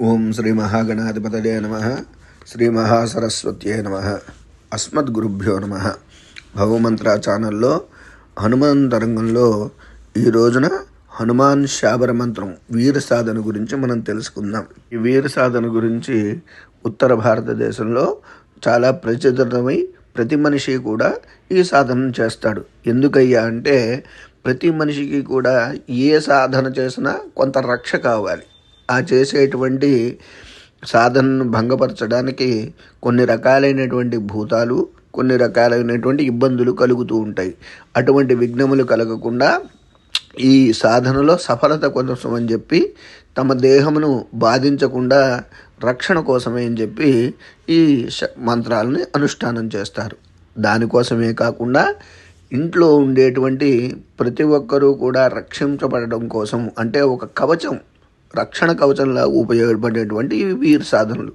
ఓం శ్రీ మహాగణాధిపతయే నమ. శ్రీ మహాసరస్వత్యే నమ. అస్మద్గురుభ్యో నమ. భవమంత్ర ఛానల్లో హనుమాన్ తరంగంలో ఈ రోజున హనుమాన్ శాబర మంత్రం వీర సాధన గురించి మనం తెలుసుకుందాం. ఈ వీర సాధన గురించి ఉత్తర భారతదేశంలో చాలా ప్రసిద్ధమై ప్రతి మనిషి కూడా ఈ సాధన చేస్తాడు. ఎందుకయ్యా అంటే ప్రతి మనిషికి కూడా ఏ సాధన చేసినా కొంత రక్ష కావాలి. ఆ చేసేటువంటి సాధనను భంగపరచడానికి కొన్ని రకాలైనటువంటి భూతాలు కొన్ని రకాలైనటువంటి ఇబ్బందులు కలుగుతూ ఉంటాయి. అటువంటి విఘ్నములు కలగకుండా ఈ సాధనలో సఫలత కోసం అని చెప్పి తమ దేహమును బాధించకుండా రక్షణ కోసమే అని చెప్పి ఈ మంత్రాలని అనుష్ఠానం చేస్తారు. దానికోసమే కాకుండా ఇంట్లో ఉండేటువంటి ప్రతి ఒక్కరూ కూడా రక్షించబడడం కోసం అంటే ఒక కవచం రక్షణ కవచంలా ఉపయోగపడేటువంటి వీరి వీర సాధనలు.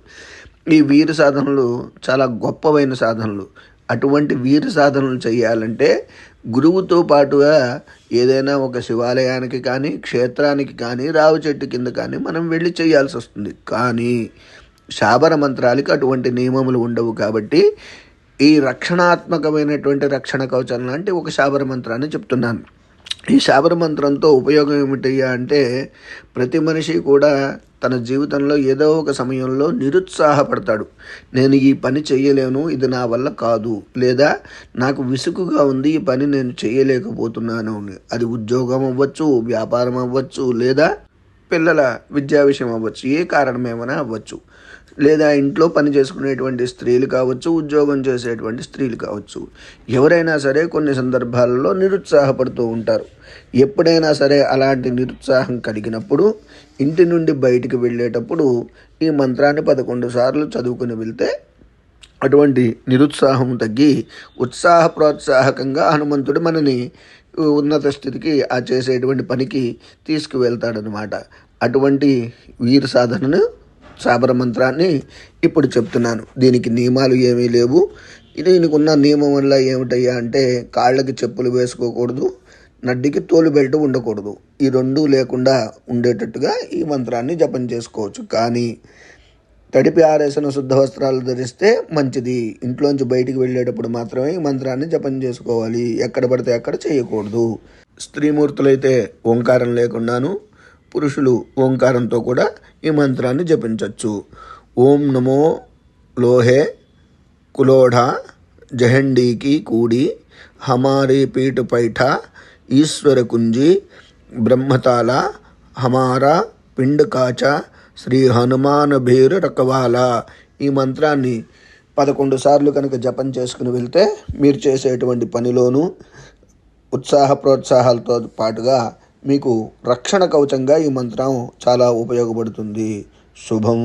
ఈ వీర సాధనలు చాలా గొప్పవైన సాధనలు. అటువంటి వీర సాధనలు చేయాలంటే గురువుతో పాటుగా ఏదైనా ఒక శివాలయానికి కానీ క్షేత్రానికి కానీ రావి చెట్టు కింద కానీ మనం వెళ్ళి చేయాల్సి వస్తుంది. కానీ శాబర మంత్రాలకి అటువంటి నియమములు ఉండవు కాబట్టి ఈ రక్షణాత్మకమైనటువంటి రక్షణ కవచం లాంటి ఒక శాబర మంత్రాన్ని చెప్తున్నాను. ఈ శాబర మంత్రంతో ఉపయోగం ఏమిటయ్యా అంటే ప్రతి మనిషి కూడా తన జీవితంలో ఏదో ఒక సమయంలో నిరుత్సాహపడతాడు. నేను ఈ పని చేయలేను ఇది నా వల్ల కాదు. లేదా నాకు విసుగుగా ఉంది ఈ పని నేను చేయలేకపోతున్నాను. అది ఉద్యోగం అవ్వచ్చు వ్యాపారం అవ్వచ్చు లేదా పిల్లల విద్యా విషయం అవ్వచ్చు ఏ కారణమేమైనా అవ్వచ్చు. లేదా ఇంట్లో పని చేసుకునేటువంటి స్త్రీలు కావచ్చు ఉద్యోగం చేసేటువంటి స్త్రీలు కావచ్చు ఎవరైనా సరే కొన్ని సందర్భాలలో నిరుత్సాహపడుతూ ఉంటారు. ఎప్పుడైనా సరే అలాంటి నిరుత్సాహం కలిగినప్పుడు ఇంటి నుండి బయటికి వెళ్ళేటప్పుడు ఈ మంత్రాన్ని పదకొండు సార్లు చదువుకుని వెళ్తే అటువంటి నిరుత్సాహం తగ్గి ఉత్సాహ ప్రోత్సాహకంగా హనుమంతుడు మనని ఉన్నత స్థితికి ఆ చేసేటువంటి పనికి తీసుకువెళ్తాడనమాట అటువంటి వీర సాధనను శాబర మంత్రాన్ని ఇప్పుడు చెప్తున్నాను. దీనికి నియమాలు ఏమీ లేవు. దీనికి ఉన్న నియమం వల్ల ఏమిటయ్యా అంటే కాళ్ళకి చెప్పులు వేసుకోకూడదు నడ్డికి తోలు బెల్ట్ ఉండకూడదు. ఈ రెండు లేకుండా ఉండేటట్టుగా ఈ మంత్రాన్ని జపం చేసుకోవచ్చు. కానీ తడిపి ఆరేసిన శుద్ధ వస్త్రాలు ధరిస్తే మంచిది. ఇంట్లోంచి బయటికి వెళ్ళేటప్పుడు మాత్రమే ఈ మంత్రాన్ని జపం చేసుకోవాలి. ఎక్కడ పడితే అక్కడ చేయకూడదు. స్త్రీమూర్తులైతే ఓంకారం లేకుండాను పురుషులు ఓంకారంతో కూడా ఈ మంత్రాన్ని జపించవచ్చు ఓం నమో లోహే కులోఢ జహండీకి కూడి హమారీ పీఠ పైఠ ఈశ్వర కుంజి బ్రహ్మతాల హమారా పిండుకాచ శ్రీ హనుమాన్ భీరు రకవాలా ఈ మంత్రాన్ని పదకొండు సార్లు కనుక జపం చేసుకుని వెళ్తే మీరు చేసేటువంటి పనిలోనూ ఉత్సాహ ప్రోత్సాహాలతో పాటుగా మీకు రక్షణ కవచంగా ఈ మంత్రం చాలా ఉపయోగపడుతుంది. శుభం.